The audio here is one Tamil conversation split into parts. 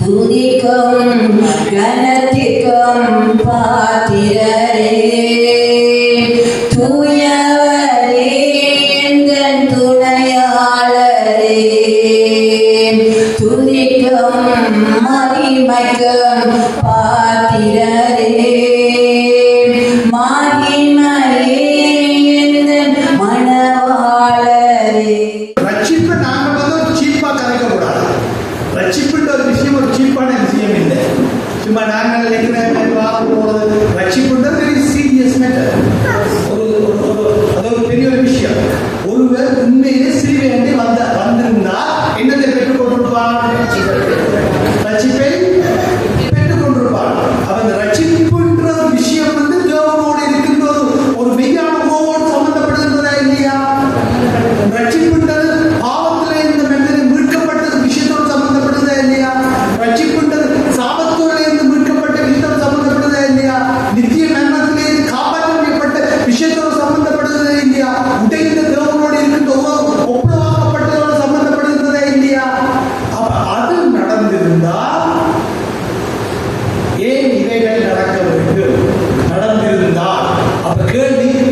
துதிக்கும் கணத்திற்கும் பாத்திரரே கூடாது. ரட்சிப்புன்ற ஒரு விஷயம் ஒரு சீப்பான விஷயம் இல்லை. சும்மா நாங்கள் நினைக்கிறேன் வாங்க ரட்சிப்பு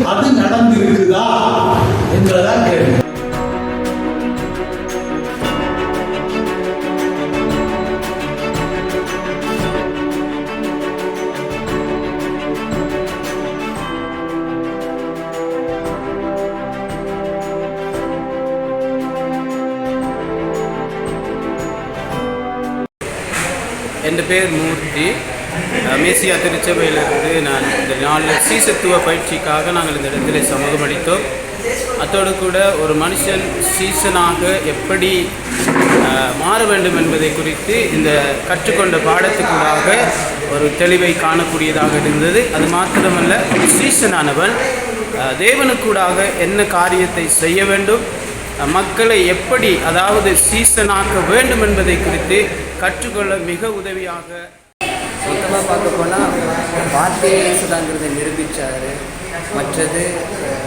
அது நடந்திருக்குதா என்றதான் கேள்வி. என் பேர் மூர்த்தி. மேசியா திருச்சபையிலிருந்து நான் இந்த நாளில் சீசத்துவ பயிற்சிக்காக நாங்கள் இந்த இடத்துல சமூகம் அளித்தோம். அத்தோடு கூட ஒரு மனுஷன் சீசனாக எப்படி மாற வேண்டும் என்பதை குறித்து இந்த கற்றுக்கொண்ட பாடத்துக்குள்ளாக ஒரு தெளிவை காணக்கூடியதாக இருந்தது. அது மாத்திரமல்ல ஒரு சீசனானவன் தேவனுக்கூடாக என்ன காரியத்தை செய்ய வேண்டும் மக்களை எப்படி அதாவது சீசனாக்க வேண்டும் என்பதை குறித்து கற்றுக்கொள்ள மிக உதவியாக மொத்தமாக பார்க்க போனால் வார்த்தையை இயேசுதாங்கிறதை நிரூபித்தார் மற்றது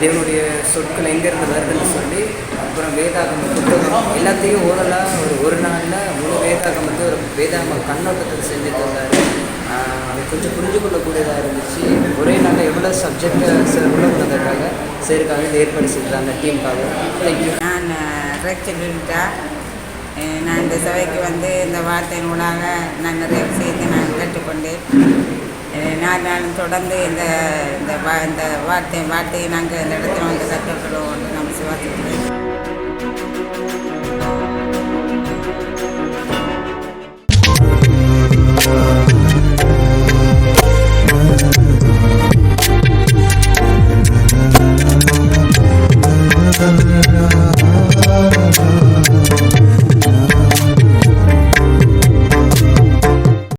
தேவனுடைய சொற்கள் எங்கேருந்து வருதுன்னு சொல்லி அப்புறம் வேதாகம புத்தகம் எல்லாத்தையும் ஓரலாக ஒரு ஒரு நாளில் முழு வேதாகமத்தை ஒரு வேதாகம கண்ணோட்டத்தில் செஞ்சு தந்தார். அது கொஞ்சம் புரிஞ்சு கொள்ளக்கூடியதாக இருந்துச்சு. ஒரே நாளில் எவ்வளோ சப்ஜெக்டை சில உள்ள பண்ணதுக்காக சரிக்காக ஏற்பாடு செய்தார் அந்த டீமுக்காக தேங்க்யூ நான் ரேச்சல் நான் இந்த சபைக்கு வந்து இந்த வார்த்தையினூடாக நான் நிறைய விஷயத்தை நான் கற்றுக்கொண்டேன் நான் நான் தொடர்ந்து இந்த இந்த வா இந்த வார்த்தை வார்த்தையை நாங்கள் இந்த இடத்துல வந்து கற்றுக்கொள்வோம் என்று நான் விசுவாசிக்கிறேன்